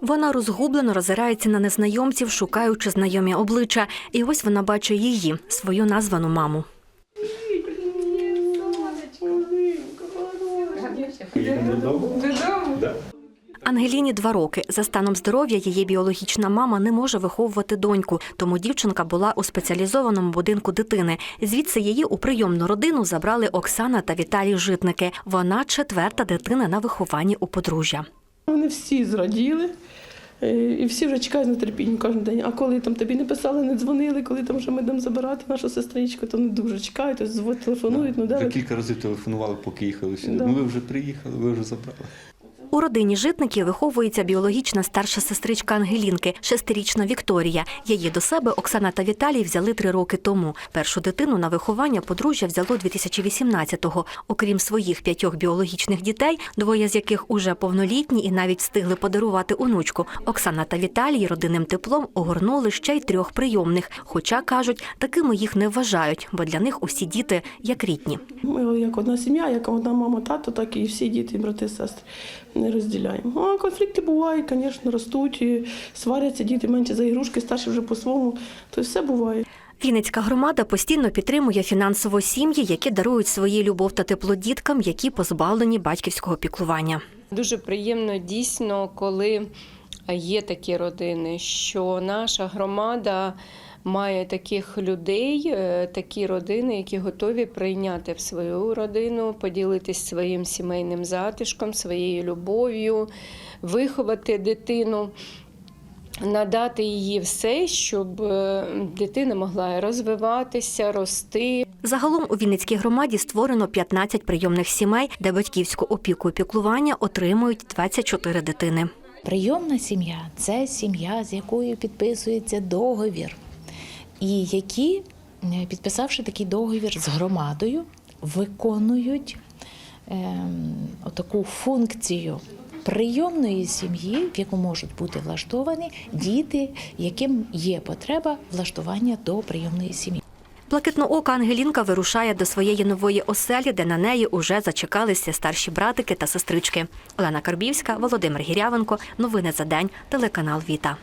Вона розгублено роззирається на незнайомців, шукаючи знайомі обличчя. І ось вона бачить її, свою названу маму. Ангеліні два роки. За станом здоров'я її біологічна мама не може виховувати доньку, тому дівчинка була у спеціалізованому будинку дитини. Звідси її у прийомну родину забрали Оксана та Віталій Житники. Вона четверта дитина на вихованні у подружжя. Вони всі зраділи. е, І всі вже чекають на терпінь кожен день. А коли там тобі не писали, не дзвонили, коли там вже ми йдемо забирати нашу сестричку, то не дуже чекають, ось дзвонять, телефонують, ну де Вже кілька разів телефонували, поки їхали сюди. Да. Ну ви вже приїхали, ви вже забрали. У родині житників виховується біологічна старша сестричка Ангелінки, шестирічна Вікторія. Її до себе Оксана та Віталій взяли три роки тому. Першу дитину на виховання подружжя взяло 2018-го. Окрім своїх п'ятьох біологічних дітей, двоє з яких уже повнолітні і навіть встигли подарувати онучку. Оксана та Віталій родинним теплом огорнули ще й трьох прийомних. Хоча кажуть, такими їх не вважають, бо для них усі діти як рідні. Ми як одна сім'я, як одна мама, тато, так і всі діти, брати, сестри. Не розділяємо. А конфлікти бувають, звісно, ростуть, і сваряться діти менше за ігрушки, старші вже по-своєму. То все буває. Вінницька громада постійно підтримує фінансово сім'ї, які дарують свої любов та тепло діткам, які позбавлені батьківського піклування. Дуже приємно дійсно, коли є такі родини, що наша громада має таких людей, е, такі родини, які готові прийняти в свою родину, поділитись своїм сімейним затишком, своєю любов'ю, виховати дитину. Надати їй все, щоб е, дитина могла розвиватися, рости, Загалом у Вінницькій громаді створено 15 прийомних сімей, де батьківську опіку і піклування отримують 24 дитини. Прийомна сім'я це сім'я, з якою підписується договір, і які, е, підписавши такий договір з громадою, виконують ем, отаку функцію прийомної сім'ї, в яку можуть бути влаштовані діти, яким є потреба влаштування до прийомної сім'ї. Блакитноока Ангелінка вирушає до своєї нової оселі, де на неї уже зачекалися старші братики та сестрички. Олена Карбівська, Володимир Гірявенко. Новини за день. Телеканал Віта.